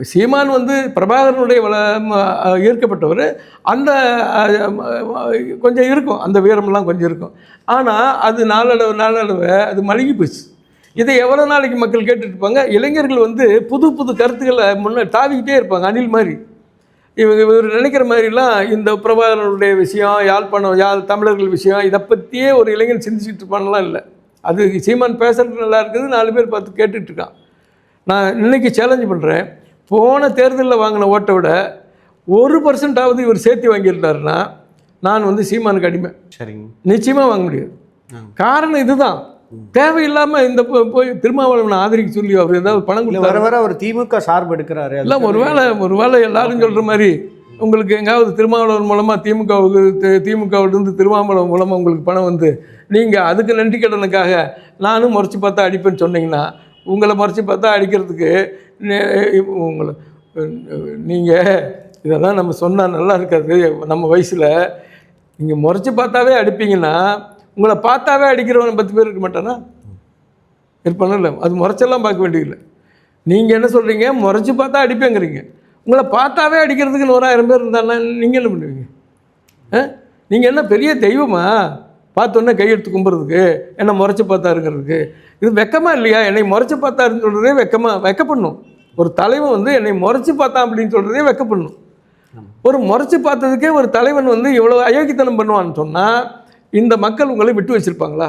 சீமான் வந்து பிரபாகரனுடைய வள ம- ஈர்க்கப்பட்டவர் அந்த கொஞ்சம் இருக்கும். அந்த வீரமெல்லாம் கொஞ்சம் இருக்கும். ஆனால் அது நாளடைவு நாளடைவு அது மழுகி போச்சு. இதை எவ்வளோ நாளைக்கு மக்கள் கேட்டுட்ருப்பாங்க? இளைஞர்கள் வந்து புது புது கருத்துக்களை முன்னே தாவிக்கிட்டே இருப்பாங்க அணில் மாதிரி. இவங்க இவர் நினைக்கிற மாதிரிலாம் இந்த பிரபாகரனுடைய விஷயம் யாழ்ப்பாணம் யாழ் தமிழர்கள் விஷயம் இதை பற்றியே ஒரு இளைஞன் சிந்திச்சுட்டு இருப்பான்லாம் இல்லை. அது சீமான் பேசுறது நல்லா இருக்குது நாலு பேர் பார்த்து கேட்டுட்ருக்கான். நான் இன்னைக்கு சேலஞ்ச் பண்ணுறேன் போன தேர்தலில் வாங்கின ஓட்டை விட ஒரு பர்சன்டாவது இவர் சேர்த்து வாங்கியிருந்தாருன்னா நான் வந்து சீமானுக்கு அடிமை. சரிங்க. நிச்சயமாக வாங்க முடியாது. காரணம் இதுதான். தேவையில்லாமல் இந்த போய் திருமாவளவனை ஆதரிக்க சொல்லி அவர் ஏதாவது பணம் இல்ல கொடுத்தாரு? வர வர அவர் திமுக சார்பு எடுக்கிறாரு. இல்லை ஒருவேளை ஒருவேளை எல்லாரும் சொல்கிற மாதிரி உங்களுக்கு எங்காவது திருமாவளவன் மூலமாக திமுகவுக்கு திமுகவிலிருந்து திருமாவளவன் மூலமாக உங்களுக்கு பணம் வந்து நீங்கள் அதுக்கு நன்றி கடனுக்காக நானும் முறைச்சி பார்த்தா அடிப்பேன்னு சொன்னீங்கன்னா உங்களை முறைச்சி பார்த்தா அடிக்கிறதுக்கு உங்களை நீங்கள் இதெல்லாம் நம்ம சொன்னால் நல்லா இருக்காது. நம்ம வயசில் நீங்கள் முறைச்சி பார்த்தாவே அடிப்பீங்கன்னா உங்களை பார்த்தாவே அடிக்கிறவன் பத்து பேர் இருக்க மாட்டானா? இருப்பானு இல்லை அது முறைச்செல்லாம் பார்க்க வேண்டியதில்லை. நீங்கள் என்ன சொல்கிறீங்க முறைச்சி பார்த்தா அடிப்பேங்கிறீங்க. உங்களை பார்த்தாவே அடிக்கிறதுக்கு நூறாயிரம் பேர் இருந்தாங்கன்னா நீங்கள் என்ன பண்ணுவீங்க? ஆ நீங்கள் என்ன பெரிய தெய்வமா? பார்த்தோன்னே கையெடுத்து கும்புறதுக்கு என்ன முறைச்சி பார்த்தாருங்கிறதுக்கு இது வெக்கமா இல்லையா? என்னை முறைச்சி பார்த்தாருன்னு சொல்கிறதே வெக்கமா வெக்கப்படணும். ஒரு தலைவன் வந்து என்னை முறைச்சி பார்த்தான் அப்படின்னு சொல்கிறதே வெக்கப்படணும். ஒரு முறைச்சி பார்த்ததுக்கே ஒரு தலைவன் வந்து இவ்வளோ அயோக்கியத்தனம் பண்ணுவான்னு சொன்னால் இந்த மக்கள் உங்களை விட்டு வச்சிருப்பாங்களா?